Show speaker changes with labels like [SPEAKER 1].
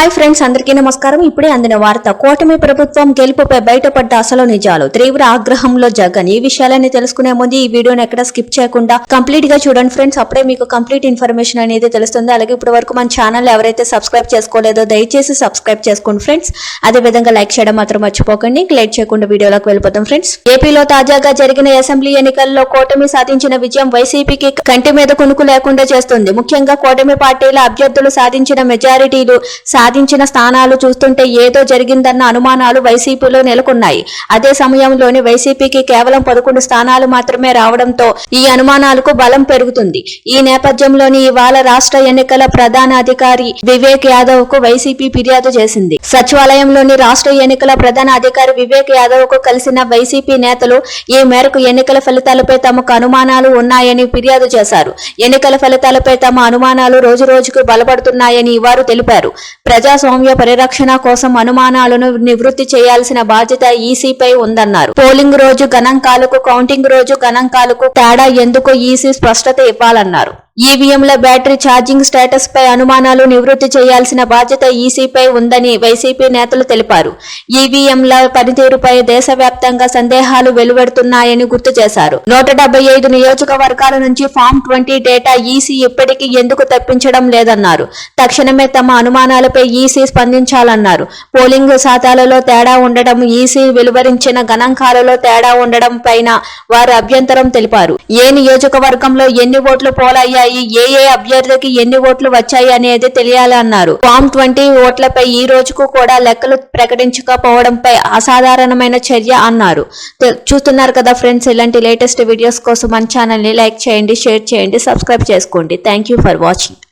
[SPEAKER 1] Hi friends అందరికీ నమస్కారం. ఇప్పుడే అందిన వార్త కూటమి ప్రభుత్వం గెలుపుపై బయటపడ్డ అసలు నిజాలు. తీవ్ర ఆగ్రహంలో జగన్. ఈ విషయాలన్నీ తెలుసుకునే ముందు ఈ వీడియోని ఎక్కడ స్కిప్ చేయకుండా కంప్లీట్గా చూడండి ఫ్రెండ్స్. అప్పుడే మీకు కంప్లీట్ ఇన్ఫర్మేషన్ అనేది తెలుస్తుంది. అలాగే ఇప్పటి వరకు మన ఛానల్ ఎవరైతే సబ్స్క్రైబ్ చేసుకోలేదో దయచేసి సబ్స్క్రైబ్ చేసుకోండి ఫ్రెండ్స్. అదే విధంగా లైక్ చేయడం మాత్రం మర్చిపోకండి. లైక్ చేయకుండా వీడియోలోకి వెళ్ళిపోతాం ఫ్రెండ్స్. ఏపీలో తాజాగా జరిగిన అసెంబ్లీ ఎన్నికల్లో కూటమి సాధించిన విజయం వైసీపీకి కంటి మీద కొనుకు లేకుండా చేస్తుంది. ముఖ్యంగా కూటమి పార్టీల అభ్యర్థులు సాధించిన మెజారిటీలు సాధించిన స్థానాలు చూస్తుంటే ఏదో జరిగిందన్న అనుమానాలు వైసీపీలో నెలకొన్నాయి. అదే సమయంలోనే వైసీపీకి కేవలం పదకొండు స్థానాలు మాత్రమే రావడంతో ఈ అనుమానాలకు బలం పెరుగుతుంది. ఈ నేపథ్యంలోని ఇవాళ రాష్ట్ర ఎన్నికల ప్రధాన అధికారి వివేక్ యాదవ్కు వైసీపీ ఫిర్యాదు చేసింది. సచివాలయంలోని రాష్ట్ర ఎన్నికల ప్రధాన అధికారి వివేక్ యాదవ్కు కలిసిన వైసీపీ నేతలు ఈ మేరకు ఎన్నికల ఫలితాలపై తమకు అనుమానాలు ఉన్నాయని ఫిర్యాదు చేశారు. ఎన్నికల ఫలితాలపై తమ అనుమానాలు రోజు రోజుకు బలపడుతున్నాయని వారు తెలిపారు. ప్రజాస్వామ్య పరిరక్షణ కోసం అనుమానాలను నివృత్తి చేయాల్సిన బాధ్యత ఈసీపై ఉందన్నారు. పోలింగ్ రోజు గణాంకాలకు కౌంటింగ్ రోజు గణాంకాలకు తేడా ఎందుకు ఈసీ స్పష్టత ఇవ్వాలన్నారు. ఈవీఎంల బ్యాటరీ ఛార్జింగ్ స్టేటస్ పై అనుమానాలు నివృత్తి చేయాల్సిన బాధ్యత ఈసీపై ఉందని వైసీపీ నేతలు తెలిపారు. ఈవీఎంల పనితీరుపై దేశవ్యాప్తంగా సందేహాలు వెలువడుతున్నాయని గుర్తు చేశారు. నూట డెబ్బై ఐదు నియోజకవర్గాల నుంచి ఫామ్ ట్వంటీ డేటా ఈసీ ఇప్పటికీ ఎందుకు తప్పించడం లేదన్నారు. తక్షణమే తమ అనుమానాలపై ఈసీ స్పందించాలన్నారు. పోలింగ్ శాతాలలో తేడా ఉండడం ఈసీ వెలువరించిన గణాంకాలలో తేడా ఉండడం పైన వారు అభ్యంతరం తెలిపారు. ఏ నియోజకవర్గంలో ఎన్ని ఓట్లు పోలయ్యాయి ఏ ఏ అభ్యర్థికి ఎన్ని ఓట్లు వచ్చాయి అనేది తెలియాలన్నారు. ఫామ్ ట్వంటీ ఓట్లపై ఈ రోజుకు కూడా లెక్కలు ప్రకటించకపోవడంపై అసాధారణమైన చర్య అన్నారు. చూస్తున్నారు కదా ఫ్రెండ్స్ ఇలాంటి లేటెస్ట్ వీడియోస్ కోసం మన ఛానల్ని లైక్ చేయండి షేర్ చేయండి సబ్స్క్రైబ్ చేసుకోండి. Thank you for watching